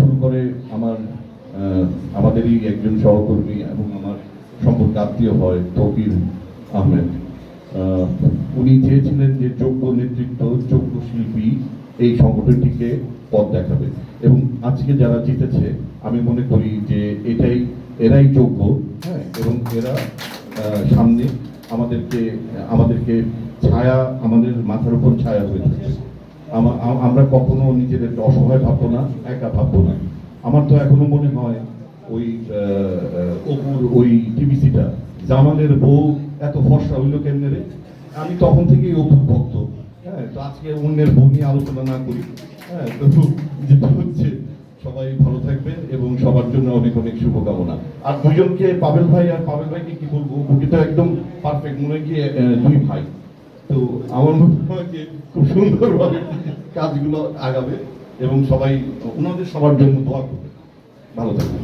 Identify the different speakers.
Speaker 1: শুরু করে আমার আমাদেরই একজন সহকর্মী এবং আমার সম্পর্কে আত্মীয় হয় তকির আহমেদ। উনি চেয়েছিলেন যে যোগ্য নেতৃত্ব, যোগ্য শিল্পী এই সংগঠনটিকে পথ দেখাবে। এবং আজকে যারা জিতেছে, আমি মনে করি যে এটাই, এরাই যোগ্য হ্যাঁ এবং এরা সামনে আমাদেরকে আমাদেরকে ছায়া, আমাদের মাথার উপর ছায়া হয়ে আম- আমরা কখনো নিজেদেরকে অসহায় ভাববো না, একা ভাববো না। আমার তো এখনও মনে হয় ওই অপুর ওই টিভিসিটা জামালের বউ এত ফর্সা হইল কেমনে রে? আমি তখন থেকেই অপুর ভক্ত। হ্যাঁ তো আজকে অন্যের বউ নিয়ে আলোচনা না করি। হ্যাঁ তো যেটা হচ্ছে, সবাই ভালো থাকবেন এবং সবার জন্য অনেক অনেক শুভকামনা। আর দুজনকে, পাবেল ভাই আর পাবেল ভাইকে কি বলব? ওকে তো একদম পারফেক্ট মনে কি দুই ভাই। তো আমার মনে হয় যে খুব সুন্দরভাবে কাজগুলো আগাবে এবং সবাই, ওনাদের সবার জন্য দোয়া করবে ভালো থাকবেন।